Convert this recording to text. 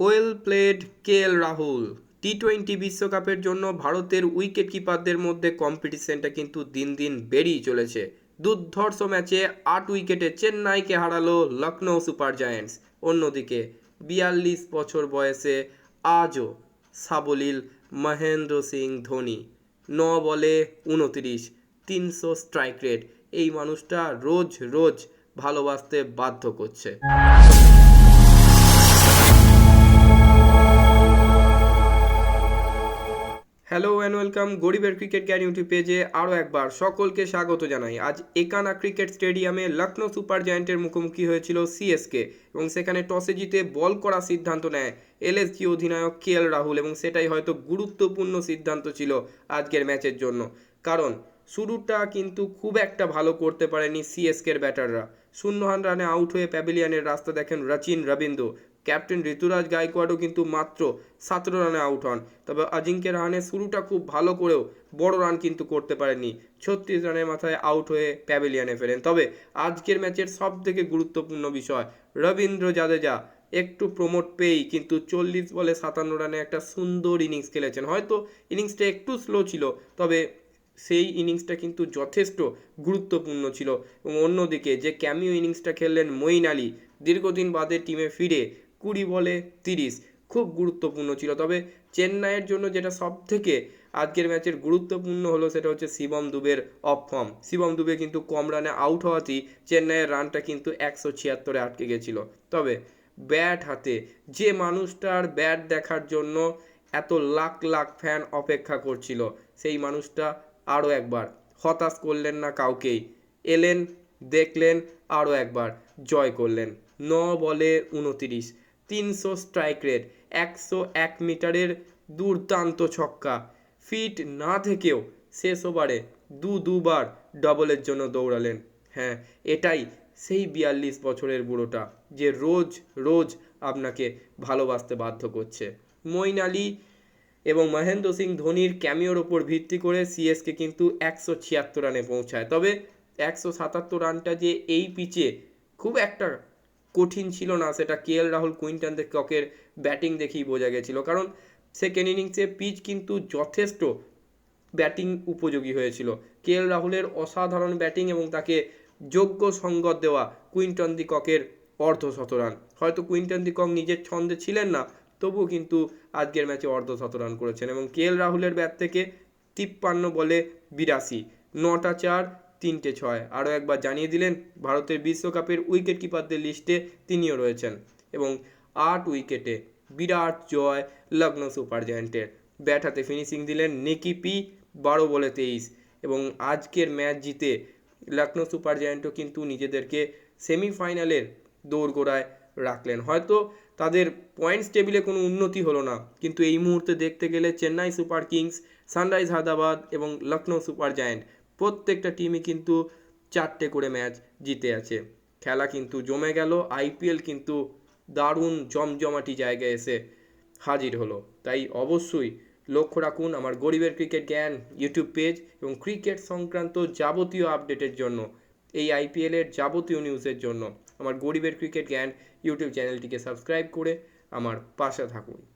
Well played K L Rahul. T twenty বিশ্বকাপের জন্য ভারতের উইকেট কিপারদের মধ্যে কম্পিটিশনটা কিন্তু দিন দিন বেড়েই চলেছে। দুর্ধর্ষ ম্যাচে আট উইকেটে চেন্নাইকে হারালো লখনৌ সুপার জায়ান্টস। অন্যদিকে বিয়াল্লিশ বছর বয়সে আজও সাবলীল মহেন্দ্র সিং ধোনি। ন বলে উনতিরিশ তিনশো স্ট্রাইক রেট। এই মানুষটা রোজ রোজ ভালোবাসতে বাধ্য করছে। হ্যালো অ্যান্ড ওয়েলকাম গরিবের ক্রিকেট জ্ঞান ইউটিউব পেজে আরও একবার সকলকে স্বাগত জানাই। আজ একানা ক্রিকেট স্টেডিয়ামে লখনৌ সুপার জায়ান্টের মুখোমুখি হয়েছিল সিএসকে এবং সেখানে টসে জিতে বল করার সিদ্ধান্ত নেয় এলএসজি অধিনায়ক কে এল রাহুল এবং সেটাই হয়তো গুরুত্বপূর্ণ সিদ্ধান্ত ছিল আজকের ম্যাচের জন্য। কারণ শুরুটা কিন্তু খুব একটা ভালো করতে পারেনি সিএসকের ব্যাটাররা শূন্য রানে আউট হয়ে প্যাভিলিয়নের রাস্তা দেখেন রচিন রবীন্দ্র। ক্যাপ্টেন ঋতুরাজ গায়কোয়াড়ও কিন্তু মাত্র সতেরো রানে আউট হন। তবে অজিঙ্ক্য রাহানের শুরুটা খুব ভালো করেও বড় রান কিন্তু করতে পারেননি। ছত্রিশ রানের মাথায় আউট হয়ে প্যাভিলিয়নে ফেরেন। তবে আজকের ম্যাচের সব থেকে গুরুত্বপূর্ণ বিষয়, রবীন্দ্র জাদেজা একটু প্রমোট পেয়েই কিন্তু চল্লিশ বলে সাতান্ন রানে একটা সুন্দর ইনিংস খেলেছেন। হয়তো ইনিংসটা একটু স্লো ছিল, তবে সেই ইনিংসটা কিন্তু যথেষ্ট গুরুত্বপূর্ণ ছিল। এবং অন্যদিকে যে ক্যামিও ইনিংসটা খেললেন মঈন আলী, দীর্ঘদিন বাদে টিমে ফিরে কুড়ি বলে তিরিশ। খুব গুরুত্বপূর্ণ ছিল। তবে চেন্নাইয়ের জন্য যেটা সব থেকে আজকের ম্যাচের গুরুত্বপূর্ণ হলো সেটা হচ্ছে শিবম দুবের অফ ফর্ম। শিবম দুবে কিন্তু কম রানে আউট হওয়াতেই চেন্নাইয়ের রানটা কিন্তু একশো ছিয়াত্তরে আটকে গেছিল। তবে ব্যাট হাতে যে মানুষটার ব্যাট দেখার জন্য এত লাখ লাখ ফ্যান অপেক্ষা করছিল, সেই মানুষটা আরও একবার। হতাশ করলেন না কাউকেই। এলেন, দেখলেন, আরও একবার জয় করলেন। ন বলে উনতিরিশ। তিনশো স্ট্রাইক রেট একশো এক মিটারের দুর্দান্ত ছক্কা। ফিট না থেকেও শেষ ওভারে দু দুবার ডবলের জন্য দৌড়ালেন। হ্যাঁ এটাই সেই বিয়াল্লিশ বছরের বুড়োটা যে রোজ রোজ আপনাকে ভালোবাসতে বাধ্য করছে। মঈন আলী এবং মহেন্দ্র সিং ধোনির ক্যামিওর ওপর ভিত্তি করে সিএসকে কিন্তু একশো ছিয়াত্তর রানে পৌঁছায়। তবে একশো সাতাত্তর রানটা যে এই পিচে খুব একটা কঠিন ছিল না, সেটা কে এল রাহুল কুইন্টন ককের ব্যাটিং দেখেই বোঝা গেছিল। কারণ সেকেন্ড ইনিংসে পিচ কিন্তু যথেষ্ট ব্যাটিং উপযোগী হয়েছিল। কে এল রাহুলের অসাধারণ ব্যাটিং এবং তাকে যোগ্য সঙ্গত দেওয়া কুইন্টন দি ককের অর্ধ শতরান হয়তো কুইন্টন দি কক নিজের ছন্দে ছিলেন না, তবুও কিন্তু আজকের ম্যাচে অর্ধ শতরান করেছেন এবং কে এল রাহুলের ব্যাট থেকে তিপ্পান্ন বলে বিরাশি। নটা চার তিনটে ছয়। আরও একবার জানিয়ে দিলেন, ভারতের বিশ্বকাপের উইকেট কিপারদের লিস্টে তিনিও রয়েছেন এবং আট উইকেটে বিরাট জয় লখনৌ সুপার জায়ান্টের। ব্যাট হাতে ফিনিশিং দিলেন নিকি পি, বারো বলে তেইশ। এবং আজকের ম্যাচ জিতে লখনৌ সুপার জায়ান্টও কিন্তু নিজেদেরকে সেমিফাইনালের দৌড়গোড়ায় রাখলেন। হয়তো তাদের পয়েন্টস টেবিলে কোনো উন্নতি হলো না, কিন্তু এই মুহূর্তে দেখতে গেলে Chennai super kings, sunrise Hyderabad এবং লখনৌ সুপার জায়ান্ট প্রত্যেকটা টিমই কিন্তু চারটে করে ম্যাচ জিতে আছে। খেলা কিন্তু জমে গেল আইপিএল কিন্তু দারুণ জমজমাটি জায়গায় এসে হাজির হলো। তাই অবশ্যই লক্ষ্য রাখুন আমার গরিবের ক্রিকেট জ্ঞান ইউটিউব পেজ এবং ক্রিকেট সংক্রান্ত যাবতীয় আপডেটের জন্য, এই আইপিএলের যাবতীয় নিউজের জন্য। আমার গরিবের ক্রিকেট জ্ঞান ইউটিউব চ্যানেলটিকে সাবস্ক্রাইব করে আমার পাশে থাকুন।